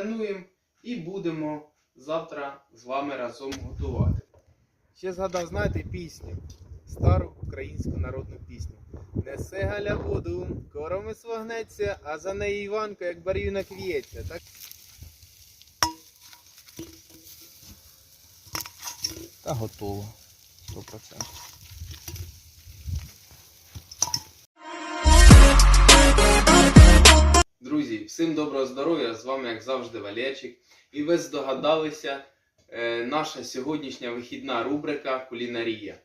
Замаринуємо і будемо завтра з вами разом готувати. Ще згадав, знаєте, пісню. Стару українську народну пісню. Несе Галя воду, коромис вогнеться, а за нею Іванко, як барвінок в'ється. Так? Та готово. 100%. Всім доброго здоров'я! З вами, як завжди, Валерчик. І ви здогадалися, е, наша сьогоднішня вихідна рубрика Кулінарія.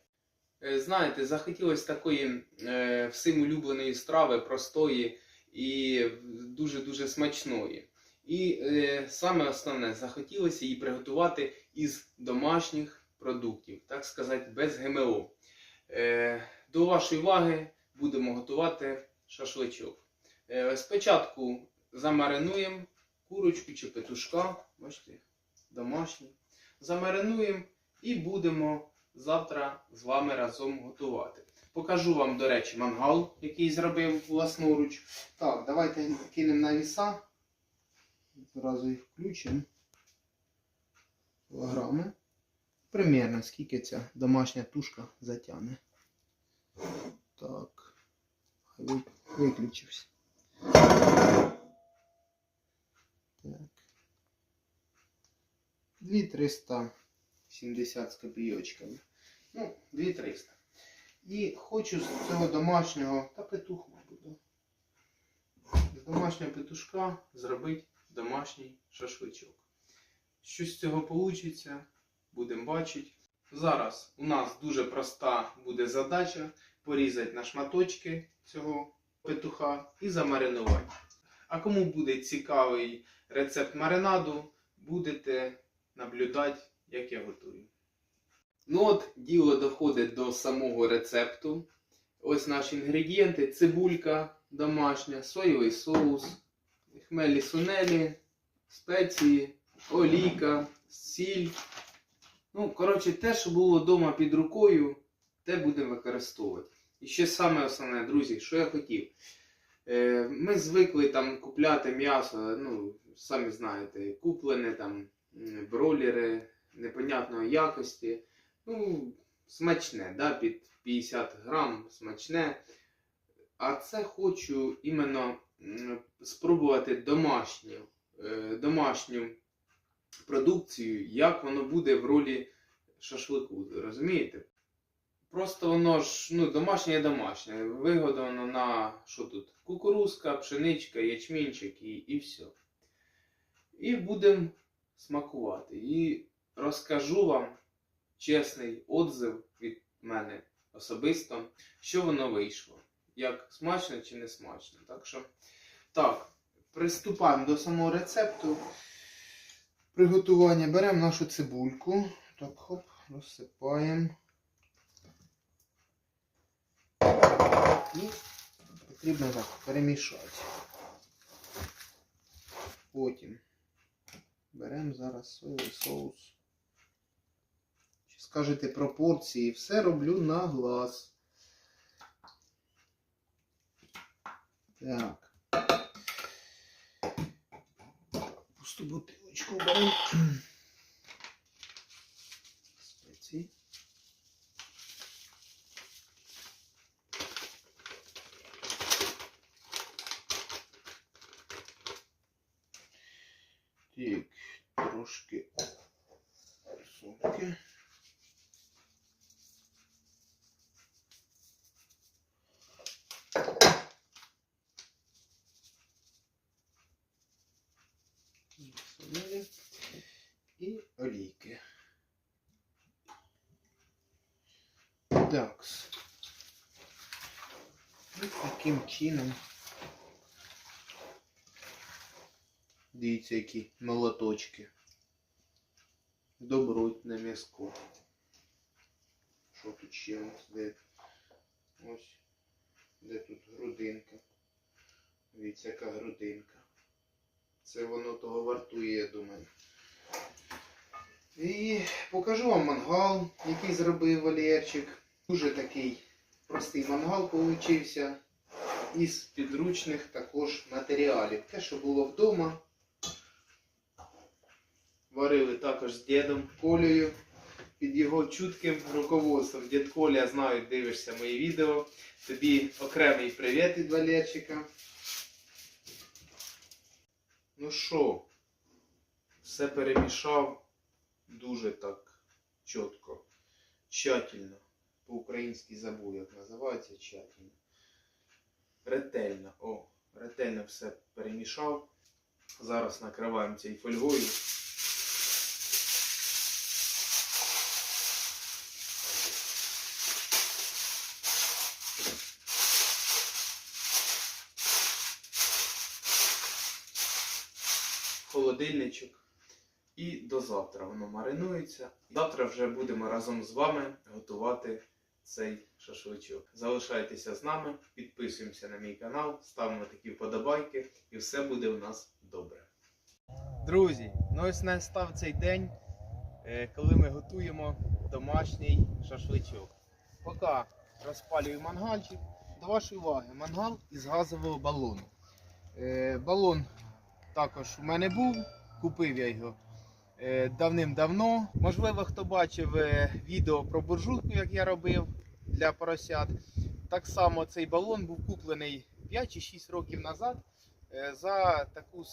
Е, знаєте, захотілося такої е, всім улюбленої страви, простої і дуже-дуже смачної. І саме основне, захотілося її приготувати із домашніх продуктів, так сказати, без ГМО. До вашої уваги будемо готувати шашличок. Спочатку замаринуємо курочку чи петушка, бачите, домашній. Замаринуємо і будемо завтра з вами разом готувати. Покажу вам, до речі, мангал, який зробив власноруч. Так, давайте кинемо на віса. Зразу їх включимо. Кілограми. Примірно, скільки ця домашня тушка затягне. Так. Виключився. 2370 з копійочками. Ну, 2300. І хочу з цього домашнього, та петух, мабуть, з домашнього петушка зробити домашній шашличок. Що з цього вийде, будемо бачити. Зараз у нас дуже проста буде задача порізати на шматочки цього петуха і замаринувати. А кому буде цікавий рецепт маринаду, будете наблюдати, як я готую. Ну от, діло доходить до самого рецепту. Ось наші інгредієнти: цибулька домашня, соєвий соус, хмелі сунелі, спеції, олійка, сіль. Ну, коротше, те, що було вдома під рукою, те будемо використовувати. І ще саме основне, друзі, що я хотів. Е, Ми звикли там купляти м'ясо, ну, самі знаєте, куплене там бролери непонятної якості. Ну, смачне, да, під 50 грам смачне. А це хочу іменно спробувати домашню, е, домашню продукцію, як воно буде в ролі шашлику. Розумієте? Просто воно ж ну, домашнє домашнє. Вигодовано на що тут? Кукурузка, пшеничка, ячмінчик і, і все. І будемо смакувати. І розкажу вам чесний отзив від мене особисто, що воно вийшло. Як смачно чи не смачно. Так що, так, приступаємо до самого рецепту. Приготування беремо нашу цибульку. Так, хоп, розсипаємо. І потрібно так перемішати. Потім беремо зараз соєвий соус. Чи скажете пропорції? Все роблю на глаз. Так. Пусту бутилочку беремо. Спеції. Так, трошки соки. Солі і олійки. Так. Ось таким чином. Дивіться, які молоточки. Добротне м'язко. Що тут ще у нас? Де? Ось. Де тут грудинка? Дивіться, яка грудинка. Це воно того вартує, я думаю. І покажу вам мангал, який зробив Валерчик. Дуже такий простий мангал получився. Із підручних також матеріалів. Те, що було вдома. Варили також з дідом Колею під його чутким руководством. Дід Коля, знаю, дивишся мої відео. Тобі окремий привіт від Валерчика. Ну що, все перемішав дуже так чітко, тщательно. По-українськи забув, як називається тщательно. Ретельно, о, ретельно все перемішав. Зараз накриваємо цією фольгою. Холодильничок. І до завтра воно маринується. Завтра вже будемо разом з вами готувати цей шашличок. Залишайтеся з нами, підписуємося на мій канал, ставимо такі вподобайки, і все буде у нас добре. Друзі, ну ось настав цей день, е, коли ми готуємо домашній шашличок. Поки розпалюю мангальчик, до вашої уваги, мангал із газового балону. Е, Балон також у мене був, купив я його е, давним-давно. Можливо, хто бачив е, відео про буржуйку, як я робив для поросят. Так само цей балон був куплений 5 чи 6 років назад за таку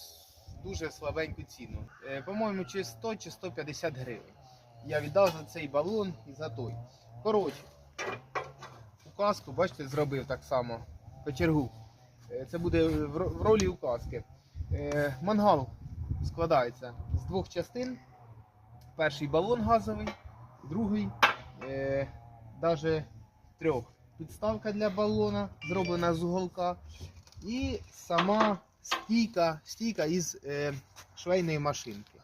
дуже слабеньку ціну. По-моєму, чи 100 чи 150 гривень. Я віддав за цей балон і за той. Коротше, указку, бачите, зробив так само кочергу. Е, Це буде в ролі указки. Е, Мангал складається з двох частин. Перший балон газовий, другий, е, навіть трьох. Підставка для балона зроблена з уголка. І сама стійка, стійка із е, швейної машинки.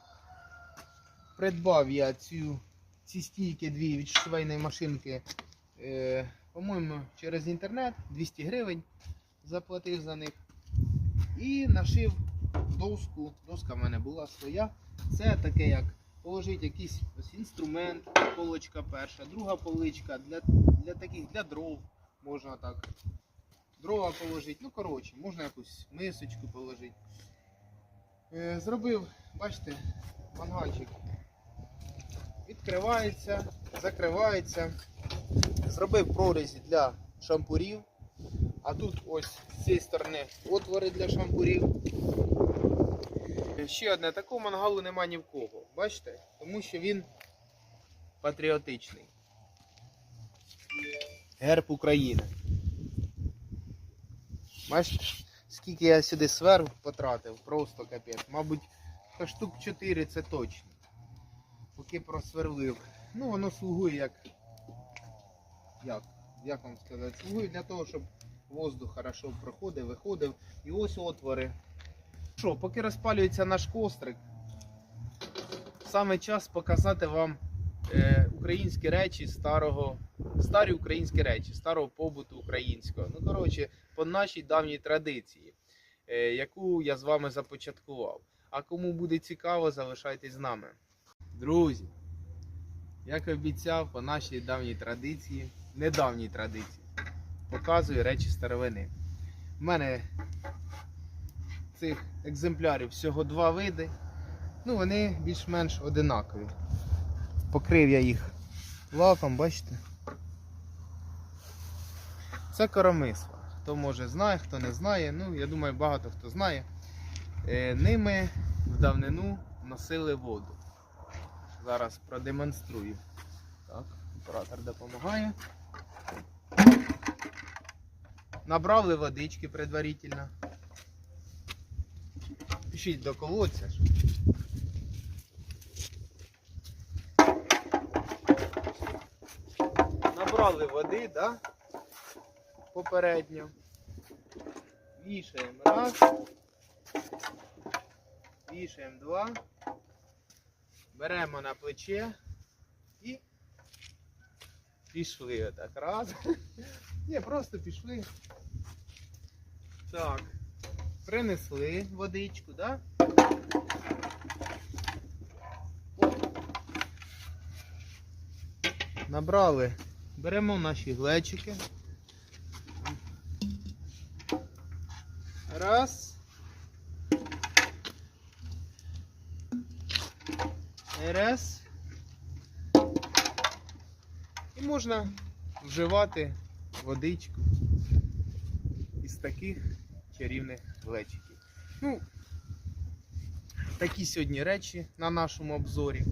Придбав я цю, ці стійки дві від швейної машинки, е, по-моєму, через інтернет 200 гривень заплатив за них. І нашив доску. Доска в мене була своя. Це таке, як положити якийсь ось інструмент, полочка перша, друга поличка для, для таких для дров можна так. Дрова положити. Ну, коротше, можна якусь мисочку положити. Е, зробив, бачите, мангальчик. Відкривається, закривається. Зробив прорізі для шампурів. А тут ось з цієї сторони отвори для шампурів. Ще одне, такого мангалу нема ні в кого. Бачите? Тому що він патріотичний. Герб України. Бачите, скільки я сюди сверх потратив, просто капець. Мабуть, штук 4 це точно. Поки просверлив. Ну, воно слугує як. Як? Як вам сказати? Слугує для того, щоб воздух хорошо проходив, виходив. І ось отвори. Що, поки розпалюється наш кострик, саме час показати вам е, українські речі старого, старі українські речі, старого побуту українського. Ну, коротше, по нашій давній традиції, е, яку я з вами започаткував. А кому буде цікаво, залишайтесь з нами. Друзі, як обіцяв, по нашій давній традиції, недавній традиції, показую речі старовини. У мене цих екземплярів всього два види. Ну, вони більш-менш одинакові. Покрив я їх лаком, бачите? Це коромисла. Хто може знає, хто не знає. Ну, я думаю, багато хто знає. Е, ними в давнину носили воду. Зараз продемонструю. Так, оператор допомагає. Набрали водички предварительно. Пишіть до колодця. Набрали води, да? Попередньо. Вішаємо раз. Вішаємо два. Беремо на плече і пішли отак. Раз. Ні, просто пішли. Так. Принесли водичку, да? Набрали. Беремо наші глечики. Раз. Раз. І можна вживати водичку із таких чарівних глечиків. Ну, такі сьогодні речі на нашому обзорі.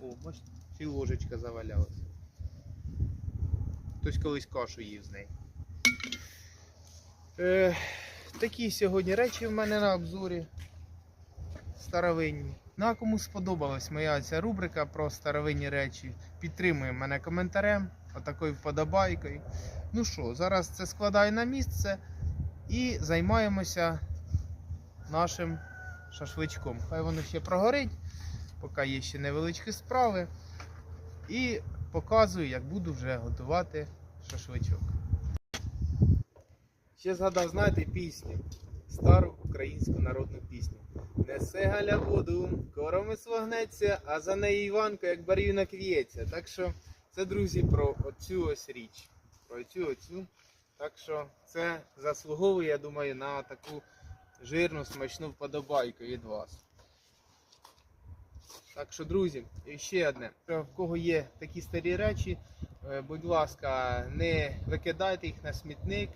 О, бачите, ще ложечка завалялась. Хтось колись кашу їв з неї. Е, такі сьогодні речі в мене на обзорі. Старовинні. Ну а кому сподобалась моя ця рубрика про старовинні речі, підтримує мене коментарем, отакою вподобайкою. Ну що, зараз це складаю на місце і займаємося нашим шашличком. Хай воно ще прогорить, поки є ще невеличкі справи. І показую, як буду вже готувати шашличок. Ще згадав, знаєте, пісню. Стару українську народну пісню. Несе Галя воду, коромис вогнеться, а за неї Іванко, як барвінок в'ється. Так що це, друзі, про оцю ось річ. Про оцю. Так що це заслуговує, я думаю, на таку жирну, смачну вподобайку від вас. Так що, друзі, ще одне. В кого є такі старі речі, е, будь ласка, не викидайте їх на смітник,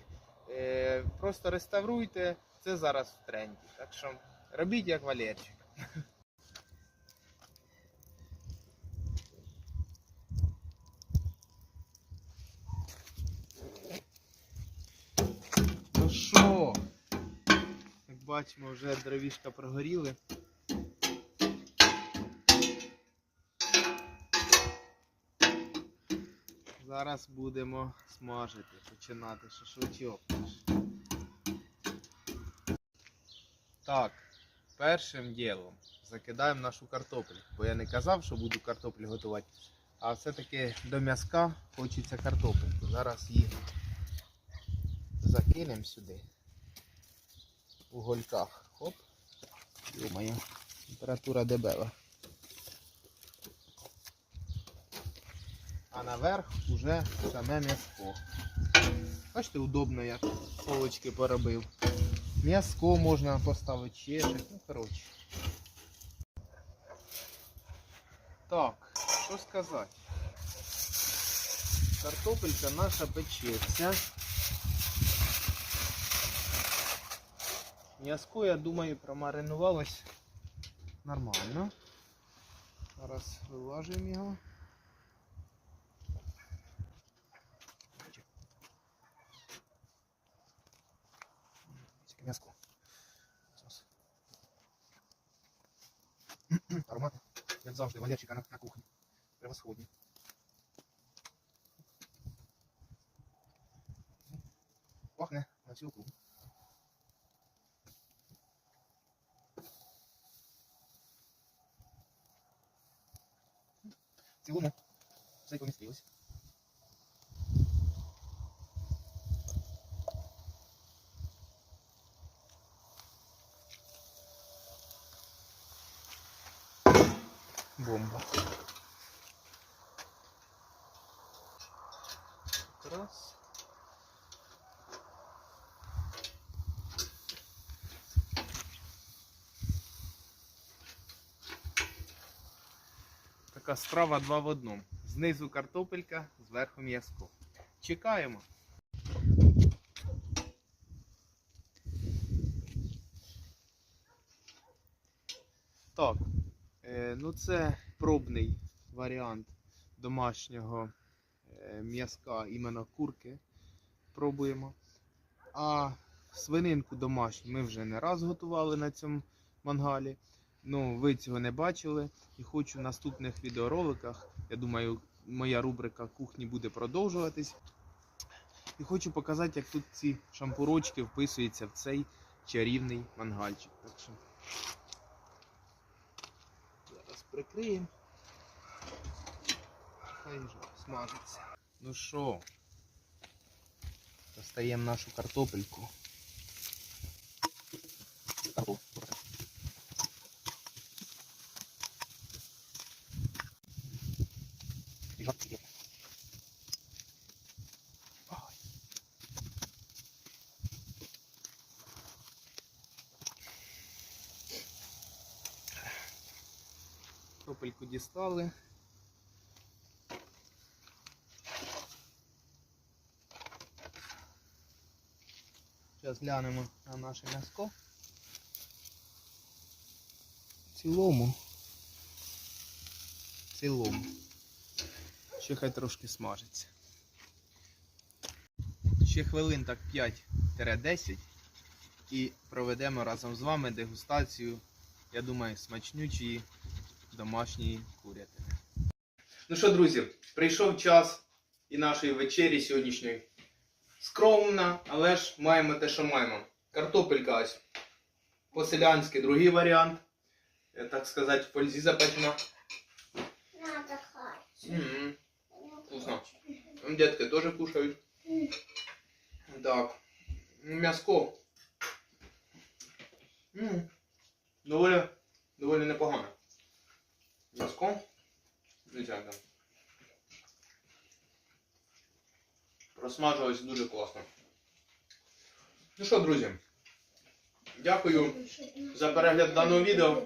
е, просто реставруйте. Це зараз в тренді. Так що робіть як Валерчик. Ну що? Як бачимо, вже дровішка прогоріли. Зараз будемо смажити, починати шашличок. Так, першим ділом закидаємо нашу картоплю. Бо я не казав, що буду картоплю готувати. А все-таки до м'язка хочеться картопельку. Зараз її закинемо сюди. У гольках. Хоп. Йо-моє, температура дебела. А наверх уже саме м'язко. Бачите, удобно як полочки поробив. М'язко можна поставити чешек. Ну, коротше. Так, що сказати? Картопелька наша печеться. М'язко, я думаю, промаринувалось нормально. Зараз вилажуємо його. М'язко. Зараз. Аромати, як завжди, Валерчика на, на кухні. Превосходні. Пахне на всю округу. В цілому все й помістилось. Бомба. Раз. Така страва два в одному. Знизу картопелька, зверху м'язко. Чекаємо. Так, ну це пробний варіант домашнього е, м'язка, іменно курки. Пробуємо. А свининку домашню ми вже не раз готували на цьому мангалі. Ну, ви цього не бачили. І хочу в наступних відеороликах, я думаю, моя рубрика кухні буде продовжуватись. І хочу показати, як тут ці шампурочки вписуються в цей чарівний мангальчик. Так що прикриємо. Хай вже смажиться. Ну що, достаємо нашу картопельку. Картопельку дістали. Зараз глянемо на наше м'яско. В цілому. В цілому. Ще хай трошки смажиться. Ще хвилин так 5-10 і проведемо разом з вами дегустацію, я думаю, смачнючої домашньої курятини. Ну що, друзі, прийшов час і нашої вечері сьогоднішньої. Скромна, але ж маємо те, що маємо. Картопелька ось по-селянськи, другий варіант. Е, Так сказати, в пользі запечена. Надо. Вкусно. Там Детки теж кушають. Так. М'яско. Доволі непогано. М'яско. Дивіться, як там. Просмажилось дуже класно. Ну що, друзі, дякую за перегляд даного відео.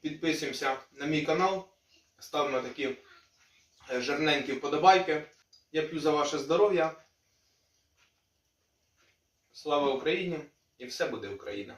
Підписуємося на мій канал, ставимо такі е, жирненькі вподобайки. Я п'ю за ваше здоров'я. Слава Україні! І все буде Україна!